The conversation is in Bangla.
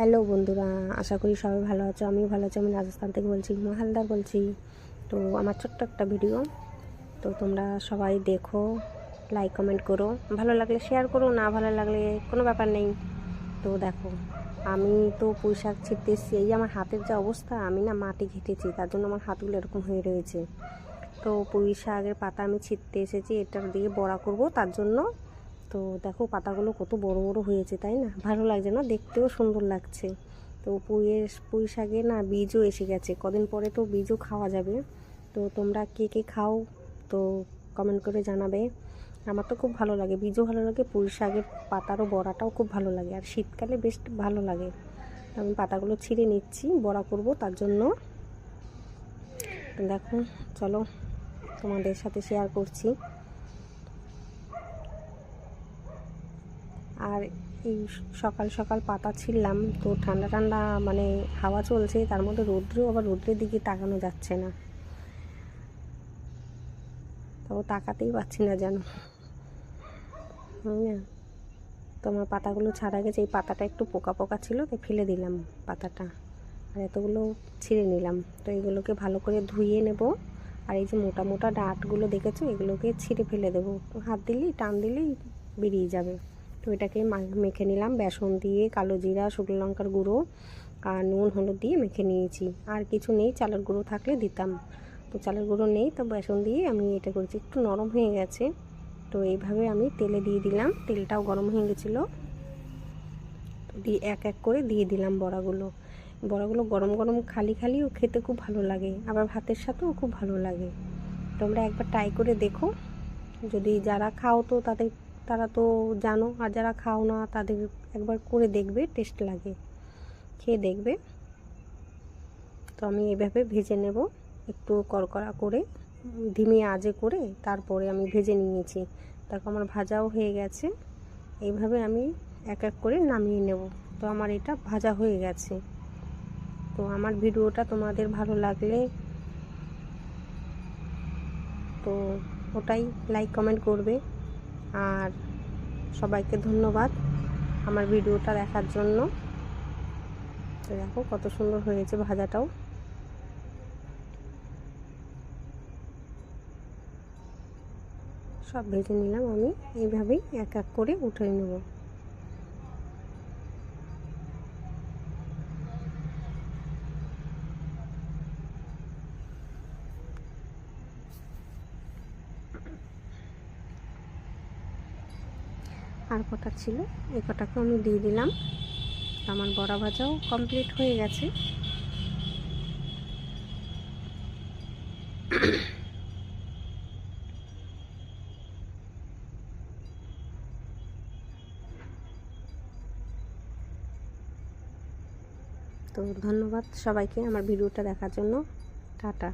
হ্যালো বন্ধুরা, আশা করি সবাই ভালো আছো আমি ভালো আছি, আমি রাজস্থান থেকে বলছি, হুমা বলছি। তো আমার ছোট্ট একটা ভিডিও। তো তোমরা সবাই দেখো লাইক কমেন্ট করো। ভালো লাগলে শেয়ার করো, না ভালো লাগলে কোনো ব্যাপার নেই। তো দেখো, আমি তো পুঁই শাক ছিটতে এসেছি, এই আমার হাতের যে অবস্থা, আমি না মাটি ঘেটেছি, তার জন্য আমার হাতগুলো এরকম হয়ে রয়েছে। তো পুঁই শাকের পাতা আমি ছিটতে এসেছি, এটার দিয়ে বড়া করব, তার জন্য তো দেখো পাতাগুলো কত বড় বড় হয়েছে, তাই না? ভালো লাগছে না? দেখতেও সুন্দর লাগছে। তো পুঁইয়ের পুঁই শাকে না বীজও এসে গেছে। কদিন পরে তো বীজও খাওয়া যাবে। তো তোমরা কে কে খাও, তো কমেন্ট করে জানাবে। আমার তো খুব ভালো লাগে। বীজও ভালো লাগে, পুঁই শাকের পাতারও বড়াটাও খুব ভালো লাগে। আর শীতকালে বেশ ভালো লাগে। আমি পাতাগুলো ছিঁড়ে নিচ্ছি, বড়া করব তার জন্য। দেখো, চলো তোমাদের সাথে শেয়ার করছি। আর এই সকাল সকাল পাতা ছিললাম তো ঠান্ডা ঠান্ডা মানে হাওয়া চলছে, তার মধ্যে রৌদ্রেও আবার রৌদ্রের দিকে তাকানো যাচ্ছে না। তবে তাকাতেই পাচ্ছি না যেন। না? তোমার পাতাগুলো ছাড়া গেছে, এই পাতাটা একটু পোকা পোকা ছিল, তাই ফেলে দিলাম পাতাটা। আর এতগুলো ছিঁড়ে নিলাম। তো এগুলোকে ভালো করে ধুয়ে নেব। আর এই যে মোটা মোটা ডাঁটগুলো দেখেছ, এগুলোকে ছিঁড়ে ফেলে দেবো। হাত দিলেই, টান দিলেই বেরিয়ে যাবে। তো এটাকে মেখে নিলাম। বেসন দিয়ে কালো জিরা, শুকনো লঙ্কার গুঁড়ো আর নুন, হলুদ দিয়ে মেখে নিয়েছি। আর কিছু নেই, চালের গুঁড়ো থাকলে দিতাম। তো চালের গুঁড়ো নেই, তো বেসন দিয়ে আমি এটা করেছি। একটু নরম হয়ে গেছে। তো এইভাবে আমি তেলে দিয়ে দিলাম। তেলটাও গরম হয়ে গেছিল। দিয়ে এক এক করে দিয়ে দিলাম বড়াগুলো। বড়াগুলো গরম গরম খালি খালিও খেতে খুব ভালো লাগে। আবার ভাতের সাথেও খুব ভালো লাগে। তোমরা একবার ট্রাই করে দেখো। যদি যারা খাও তো তাদের তারা তো জানো, আর যারা খাও না, তাদের একবার করে দেখবে টেস্ট লাগে। খেয়ে দেখবে। তো আমি এভাবে ভেজে নেব, একটু কড়কড়া করে, ধিমে আজে করে, তারপরে আমি ভেজে নিয়েছি। দেখো আমার ভাজাও হয়ে গেছে। এইভাবে আমি এক এক করে নামিয়ে নেব। তো আমার এটা ভাজা হয়ে গেছে। তো আমার ভিডিওটা তোমাদের ভালো লাগলে তো ওটাই লাইক কমেন্ট করবে। আর সবাইকে ধন্যবাদ আমার ভিডিওটা দেখার জন্য। দেখো কত সুন্দর হয়েছে ভাজাটাও। সব ভেজে নিলাম আমি। এইভাবেই এক এক করে উঠে নেব। আর কটা ছিল, এই কটাকে আমি দিয়ে দিলাম। আমার বড়া ভাজাও কমপ্লিট হয়ে গেছে। তো ধন্যবাদ সবাইকে আমার ভিডিওটা দেখার জন্য। টাটা।